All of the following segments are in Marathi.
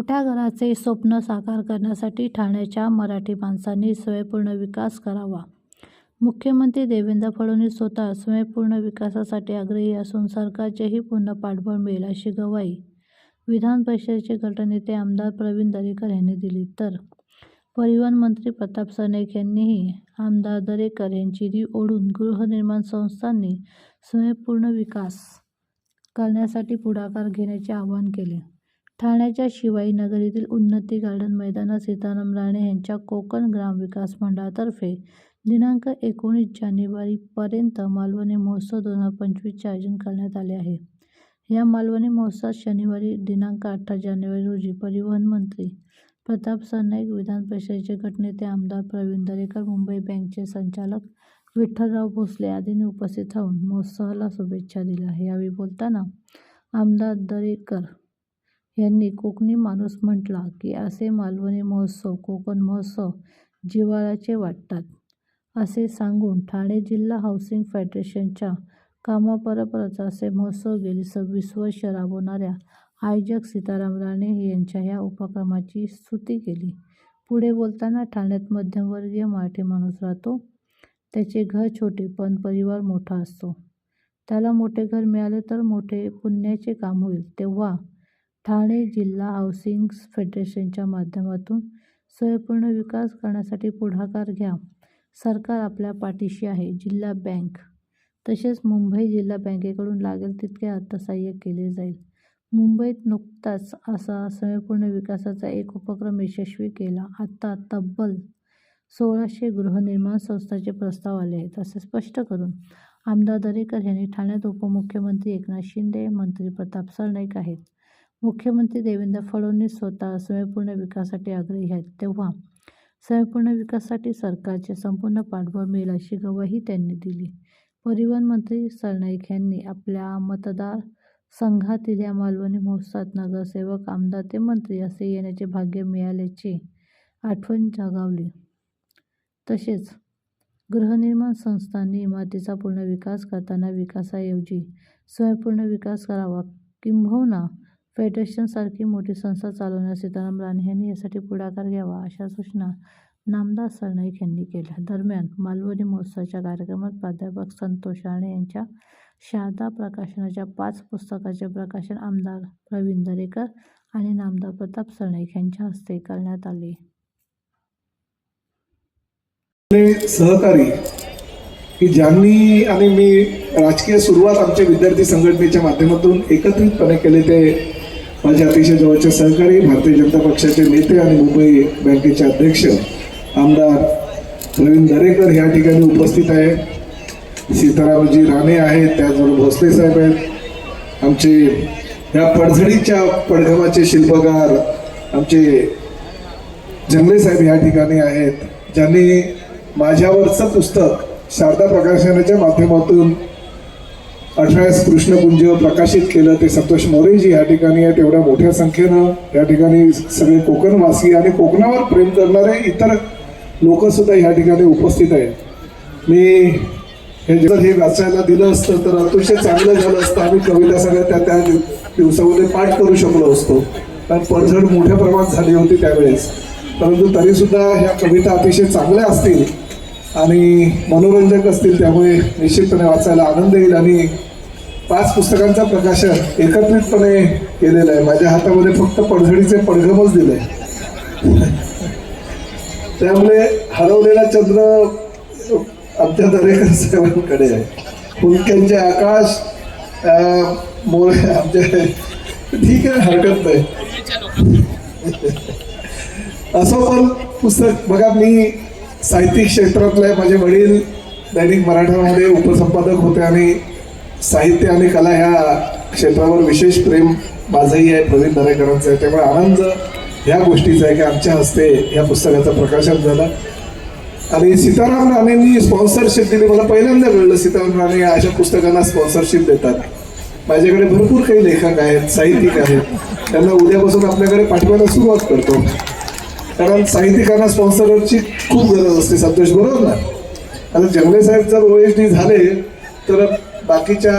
मोठ्या घराचे स्वप्न साकार करण्यासाठी ठाण्याच्या मराठी माणसांनी स्वयंपूर्ण विकास करावा. मुख्यमंत्री देवेंद्र फडणवीस स्वतः स्वयंपूर्ण विकासासाठी आग्रही असून सरकारचेही पूर्ण पाठबळ मिळेल अशी गवाही विधान परिषदेचे गटनेते आमदार प्रवीण दरेकर यांनी दिली. तर परिवहन मंत्री प्रताप सरनाईक यांनीही आमदार दरेकर यांची री ओढून गृहनिर्माण संस्थांनी स्वयंपूर्ण विकास करण्यासाठी पुढाकार घेण्याचे आवाहन केले. ठाण्याच्या शिवाई नगर येथील उन्नती गार्डन मैदानात सीताराम राणे यांच्या कोकण ग्राम विकास मंडळातर्फे दिनांक एकोणीस जानेवारीपर्यंत मालवणी महोत्सव दोन हजार पंचवीसचे आयोजन करण्यात आले आहे. या मालवणी महोत्सवात शनिवारी दिनांक अठरा जानेवारी रोजी परिवहन मंत्री प्रताप सरनाईक विधान परिषदेचे गटनेते आमदार प्रवीण दरेकर मुंबई बँकचे संचालक विठ्ठलराव भोसले आदींनी उपस्थित राहून महोत्सवाला शुभेच्छा दिल्या यावेळी बोलताना आमदार दरेकर यांनी कोकणी माणूस म्हटला की असे मालवणी महोत्सव कोकण महोत्सव जिव्हाळ्याचे वाटतात. असे सांगून ठाणे जिल्हा हाऊसिंग फेडरेशनच्या कामापरपरच असे महोत्सव गेली सव्वीस वर्ष राबवणाऱ्या आयोजक सीताराम राणे यांच्या या उपक्रमाची स्तुती केली. पुढे बोलताना ठाण्यात मध्यमवर्गीय मराठी माणूस राहतो. त्याचे घर छोटे पण परिवार मोठा असतो. त्याला मोठे घर मिळाले तर मोठे पुण्याचे काम होईल. तेव्हा ठाणे जिल्हा हाऊसिंग फेडरेशनच्या माध्यमातून स्वयंपूर्ण विकास करण्यासाठी पुढाकार घ्या. सरकार आपल्या पाठीशी आहे. जिल्हा बँक. तसेच मुंबई जिल्हा बँकेकडून लागेल तितके अर्थसहाय्य केले जाईल. मुंबईत नुकताच असा स्वयंपूर्ण विकासाचा एक उपक्रम यशस्वी केला. आता तब्बल सोळाशे गृहनिर्माण संस्थांचे प्रस्ताव आले आहेत. असे स्पष्ट करून आमदार दरेकर यांनी ठाण्यात उपमुख्यमंत्री एकनाथ शिंदे मंत्री प्रताप सरनाईक आहेत. मुख्यमंत्री देवेंद्र फडणवीस स्वतः स्वयंपूर्ण विकासासाठी आग्रही आहेत तेव्हा स्वयंपूर्ण विकासासाठी सरकारचे संपूर्ण पाठबळ मिळेल अशी ग्वाही त्यांनी दिली. परिवहन मंत्री सरनाईक यांनी आपल्या मतदार संघातील या मालवणी महोत्सवात नगरसेवक आमदार ते मंत्री असे येण्याचे भाग्य मिळाल्याची आठवण जागावली. तसेच गृहनिर्माण संस्थांनी इमारतीचा पूर्ण विकास करताना विकासाऐवजी स्वयंपूर्ण विकास करावा किंबहुना फेडरेशनसारखी मोठी संस्था चालवण्यास सीताराम राणे यांनी यासाठी पुढाकार घ्यावा अशा सूचना नामदार सरनाईक यांनी केल्या. दरम्यान मालवणी महोत्सवाच्या कार्यक्रमात प्राध्यापक संतोष राणे यांच्या शारदा प्रकाशनाच्या पाच पुस्तकाचे प्रकाशन आमदार प्रवीण दरेकर आणि नामदार प्रताप सरनाईक यांच्या हस्ते करण्यात आले. आपले सहकारी की ज्यांनी आणि मी राजकीय सुरुवात आमच्या विद्यार्थी संघटनेच्या माध्यमातून एकत्रितपणे केले ते माझे अतिशय जवळचे सहकारी भारतीय जनता पक्षाचे नेते आणि मुंबई बँकेचे अध्यक्ष आमदार प्रवीण दरेकर या ठिकाणी उपस्थित आहे सीतारामजी राणे आहेत त्याचबरोबर भोसले साहेब आहेत. आमचे या पडझडीच्या पडघमाचे शिल्पकार आमचे जंगले साहेब या ठिकाणी आहेत. ज्यांनी माझ्यावरचं पुस्तक शारदा प्रकाशनाच्या माध्यमातून अठरास कृष्णपुंज प्रकाशित केलं ते संतोष मोरेजी या ठिकाणी आहेत. एवढ्या मोठ्या संख्येनं या ठिकाणी सगळे कोकणवासी आणि कोकणावर प्रेम करणारे इतर लोक सुद्धा या ठिकाणी उपस्थित आहेत. मी हे जर हे वाचायला दिलं असतं तर अतिशय चांगलं झालं असतं. आम्ही कविता सगळ्या त्या त्या दिवसामध्ये पाठ करू शकलो असतो. कारण पडझड मोठ्या प्रमाणात झाली होती त्यावेळेस. परंतु तरीसुद्धा ह्या कविता अतिशय चांगल्या असतील आणि मनोरंजक असतील त्यामुळे निश्चितपणे वाचायला आनंद येईल आणि पाच पुस्तकांचं प्रकाशन एकत्रितपणे केलेलं आहे. माझ्या हातामध्ये फक्त पडझडीचे पडघमच दिले. त्यामुळे हरवलेला चंद्र आमच्या दरेकर साहेबांकडे आहे. फुलक्यांचे आकाश मोर आमच्या ठीक आहे हरकत नाही. असं पण पुस्तक बघा मी साहित्यिक क्षेत्रातले माझे वडील दैनिक मराठामध्ये उपसंपादक होते आणि साहित्य आणि कला ह्या क्षेत्रावर विशेष प्रेम माझंही आहे प्रवीण दरेकरांचं आहे. त्यामुळे आनंद ह्या गोष्टीचा आहे की आमच्या हस्ते या पुस्तकाचं प्रकाशन झालं. आणि सीताराम राणेंनी स्पॉन्सरशिप दिली. मला पहिल्यांदा कळलं सीताराम राणे अशा पुस्तकांना स्पॉन्सरशिप देतात. माझ्याकडे भरपूर काही लेखक आहेत साहित्यिक आहेत. त्यांना उद्यापासून आपल्याकडे पाठवायला सुरुवात करतो. कारण साहित्यिकांना स्पॉन्सरची खूप गरज असते. संतोष बरोबर ना? आता जंगले साहेब जर ओ एच डी झाले तर बाकीच्या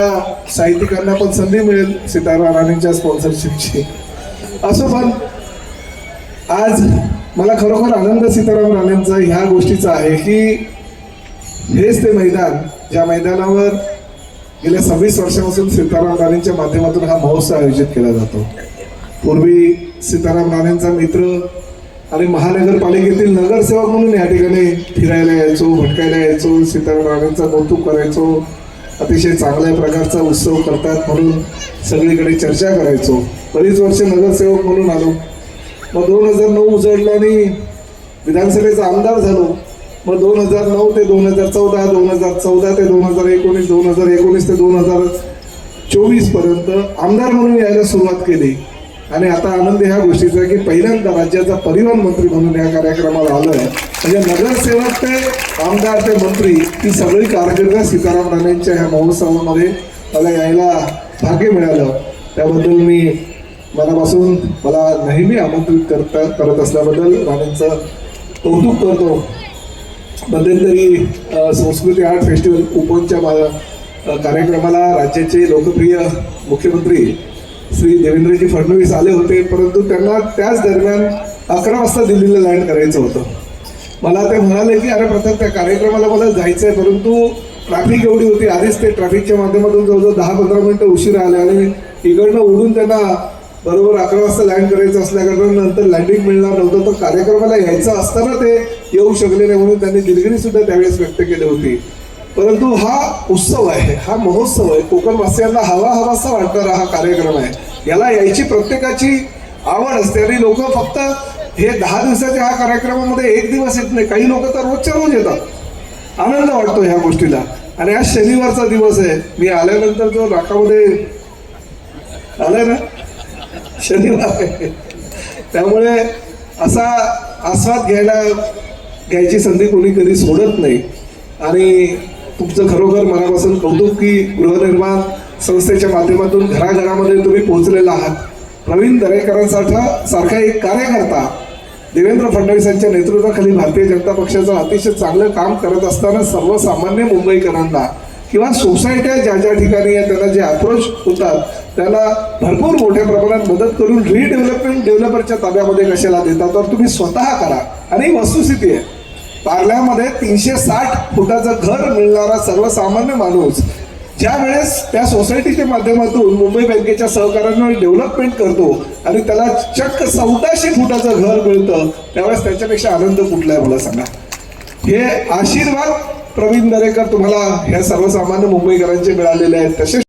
साहित्यिकांना पण संधी मिळेल सीताराम राणेंच्या स्पॉन्सरशिपची. असं पण आज मला खरोखर आनंद सीताराम राणेंचा ह्या गोष्टीचा आहे की हेच ते मैदान ज्या मैदानावर गेल्या सव्वीस वर्षापासून सीताराम राणेंच्या माध्यमातून हा महोत्सव आयोजित केला जातो. पूर्वी सीताराम राणेंचा मित्र आणि महानगरपालिकेतील नगरसेवक म्हणून या ठिकाणी फिरायला यायचो भटकायला यायचो सीताराम राणेंचा कौतुक करायचो अतिशय चांगल्या प्रकारचा उत्सव करतात म्हणून सगळीकडे चर्चा करायचो. बरीच वर्ष नगरसेवक म्हणून आलो. मग दोन हजार नऊ उजळलं आणि विधानसभेचा आमदार झालो. मग दोन हजार नऊ ते दोन हजार चौदा दोन हजार चौदा ते दोन हजार एकोणीस दोन हजार एकोणीस ते दोन हजार चोवीसपर्यंत आमदार म्हणून यायला सुरुवात केली. आणि आता आनंद ह्या गोष्टीचा की पहिल्यांदा राज्याचा परिवहन मंत्री म्हणून या कार्यक्रमाला आलोय. म्हणजे नगरसेवक ते आमदार ते मंत्री ही सगळी कारकिर्द सीताराम राणेंच्या ह्या महोत्सवामध्ये मला यायला भाग्य मिळालं. त्याबद्दल मी मनापासून मला नेहमी आमंत्रित करता करत असल्याबद्दल राणेंचं कौतुक करतो. मध्यंतरी संस्कृती आर्ट फेस्टिवल कुपनच्या मा- कार्यक्रमाला राज्याचे लोकप्रिय मुख्यमंत्री श्री देवेंद्रजी फडणवीस आले होते परंतु त्यांना त्याच दरम्यान अकरा वाजता दिल्लीला लँड करायचं होतं. मला ते म्हणाले की अरे प्रथम त्या कार्यक्रमाला मला जायचं आहे परंतु ट्रॅफिक एवढी होती आधीच ते ट्रॅफिकच्या माध्यमातून जवळजवळ दहा पंधरा मिनिटं उशीर आले आणि इकडनं उडून त्यांना बरोबर अकरा वाजता लँड करायचं असल्याकारणानं नंतर लँडिंग मिळणार नव्हतं. तर कार्यक्रमाला यायचं असताना ते येऊ शकले नाही म्हणून त्यांनी दिलगिरी सुद्धा त्यावेळेस व्यक्त केली होती. परंतु हा उत्सव आहे हा महोत्सव आहे. कोकणवासियांना हवा हवासा वाटणारा हा कार्यक्रम आहे. याला यायची प्रत्येकाची आवड असते आणि लोक फक्त हे दहा दिवसाच्या हा कार्यक्रमामध्ये एक दिवस येत नाही. काही लोक तर रोजच्या रोज येतात. आनंद वाटतो ह्या गोष्टीला. आणि आज शनिवारचा दिवस आहे. मी आल्यानंतर जो नाकामध्ये आलाय ना शनिवार आहे. त्यामुळे असा आस्वाद घ्यायला घ्यायची संधी कोणी कधी सोडत नाही. आणि तुमचं खरोखर मनापासून कौतुक की गृहनिर्माण संस्थेच्या माध्यमातून घराघरामध्ये तुम्ही पोहोचलेला आहात. प्रवीण दरेकरांसारखा सारखा एक कार्यकर्ता देवेंद्र फडणवीस यांच्या नेतृत्वाखाली भारतीय जनता पक्षाचं अतिशय चांगलं काम करत असताना सर्वसामान्य मुंबईकरांना किंवा सोसायट्या ज्या ज्या ठिकाणी त्यांना जे अप्रोच होतात त्याला भरपूर मोठ्या प्रमाणात मदत करून रिडेव्हलपमेंट डेव्हलपरच्या ताब्यामध्ये कशाला देतात तर तुम्ही स्वतः करा. आणि वस्तुस्थिती आहे. पार्ल्यामध्ये तीनशे साठ फुटाचं घर मिळणारा सर्वसामान्य माणूस. ज्या वेळेस त्या सोसायटीच्या माध्यमातून मुंबई बँकेच्या सहकार्याने डेव्हलपमेंट करतो आणि त्याला चक्क चौदाशे फुटाचं घर मिळतं त्यावेळेस त्याच्यापेक्षा आनंद कुठला आहे मला सांगा. हे आशीर्वाद प्रवीण दरेकर तुम्हाला ह्या सर्वसामान्य मुंबईकरांचे मिळालेले आहेत. तसेच